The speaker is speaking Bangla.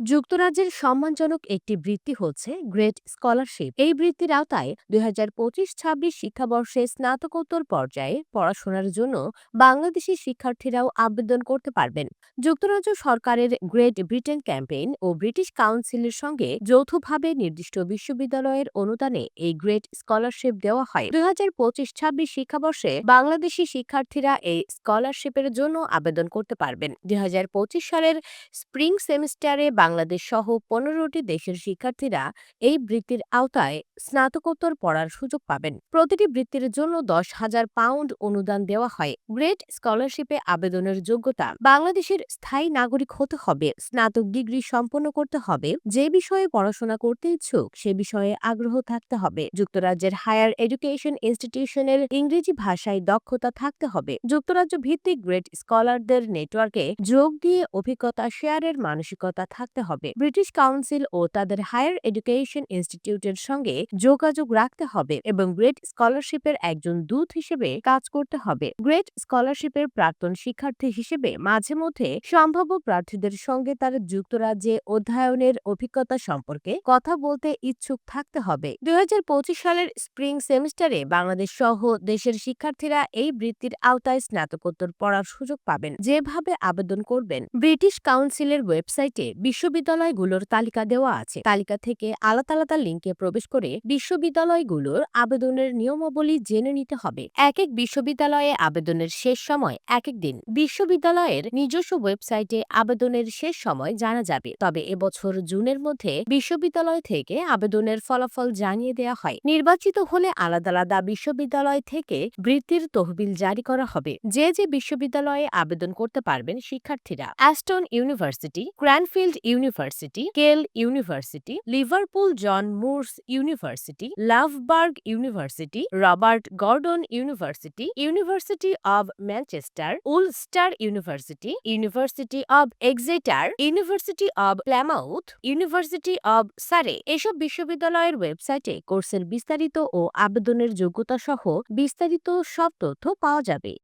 যুক্তরাজ্যের সম্মানজনক একটি বৃত্তি হচ্ছে গ্রেট স্কলারশিপ। এই বৃত্তির আওতায় দুই হাজার পঁচিশ ছাব্বিশ শিক্ষাবর্ষে স্নাতকোত্তর পর্যায়ে পড়াশোনার জন্য বাংলাদেশি শিক্ষার্থীরাও আবেদন করতে পারবেন। যুক্তরাজ্য সরকারের গ্রেট ব্রিটেন ক্যাম্পেইন ও ব্রিটিশ কাউন্সিলের সঙ্গে যৌথভাবে নির্দিষ্ট বিশ্ববিদ্যালয়ের অনুদানে এই গ্রেট স্কলারশিপ দেওয়া হয়। দুই হাজার পঁচিশ ছাব্বিশ শিক্ষাবর্ষে বাংলাদেশি শিক্ষার্থীরা এই স্কলারশিপের জন্য আবেদন করতে পারবেন। দুই হাজার পঁচিশ সালের স্প্রিং সেমিস্টারে বাংলাদেশ সহ পনেরোটি দেশের শিক্ষার্থীরা এই বৃত্তির আওতায় স্নাতকোত্তর পড়ার সুযোগ পাবেন। প্রতিটি বৃত্তির জন্য দশ হাজার পাউন্ড অনুদান দেওয়া হয়। গ্রেট স্কলারশিপে আবেদনের যোগ্যতা বাংলাদেশের স্থায়ী নাগরিক হতে হবে, স্নাতক ডিগ্রি সম্পন্ন করতে হবে, যে বিষয়ে পড়াশোনা করতে ইচ্ছুক সে বিষয়ে আগ্রহ থাকতে হবে। যুক্তরাজ্যের হায়ার এডুকেশন ইনস্টিটিউশনের ইংরেজি ভাষায় দক্ষতা থাকতে হবে। যুক্তরাজ্য ভিত্তিক গ্রেট স্কলারদের নেটওয়ার্কে যোগ দিয়ে অভিজ্ঞতা শেয়ারের মানসিকতা থাকতে হবে। ব্রিটিশ কাউন্সিল ও তাদের হায়ার এডুকেশন ইনস্টিটিউটের সঙ্গে যোগাযোগ রাখতে হবে এবং গ্রেট স্কলারশিপের একজন দূত হিসেবে কাজ করতে হবে। গ্রেট স্কলারশিপের প্রাক্তন শিক্ষার্থী হিসেবে মাঝে মধ্যে সম্ভাব্য প্রার্থীদের সঙ্গে তার যুক্তরাজ্যে অধ্যয়নের অভিজ্ঞতা সম্পর্কে কথা বলতে ইচ্ছুক থাকতে হবে। দুই হাজার পঁচিশ সালের স্প্রিং সেমিস্টারে বাংলাদেশ সহ দেশের শিক্ষার্থীরা এই বৃত্তির আওতায় স্নাতকোত্তর পড়ার সুযোগ পাবেন। যেভাবে আবেদন করবেন, ব্রিটিশ কাউন্সিলের ওয়েবসাইটে বিশ্ববিদ্যালয়গুলোর তালিকা দেওয়া আছে। তালিকা থেকে আলাদা আলাদা লিঙ্কে প্রবেশ করে বিশ্ববিদ্যালয়গুলোর আবেদনের নিয়মাবলী জেনে নিতে হবে। এক এক বিশ্ববিদ্যালয়ে আবেদনের শেষ সময় এক এক দিন। বিশ্ববিদ্যালয়ের নিজস্ব ওয়েবসাইটে আবেদনের শেষ সময় জানা যাবে। তবে এবছর জুনের মধ্যে বিশ্ববিদ্যালয় থেকে আবেদনের ফলাফল জানিয়ে দেওয়া হয়। নির্বাচিত হলে আলাদা আলাদা বিশ্ববিদ্যালয় থেকে বৃত্তির তহবিল জারি করা হবে। যে যে বিশ্ববিদ্যালয়ে আবেদন করতে পারবেন শিক্ষার্থীরা। Aston University Cranfield University, Keele University, Liverpool John Moores University, Loughborough University, Robert Gordon University University of Manchester, Ulster University University of Exeter, University of Plymouth University of Surrey. এসব বিশ্ববিদ্যালয়ের ওয়েবসাইটে কোর্সের বিস্তারিত ও আবেদনের যোগ্যতা সহ বিস্তারিত সব তথ্য পাওয়া যাবে।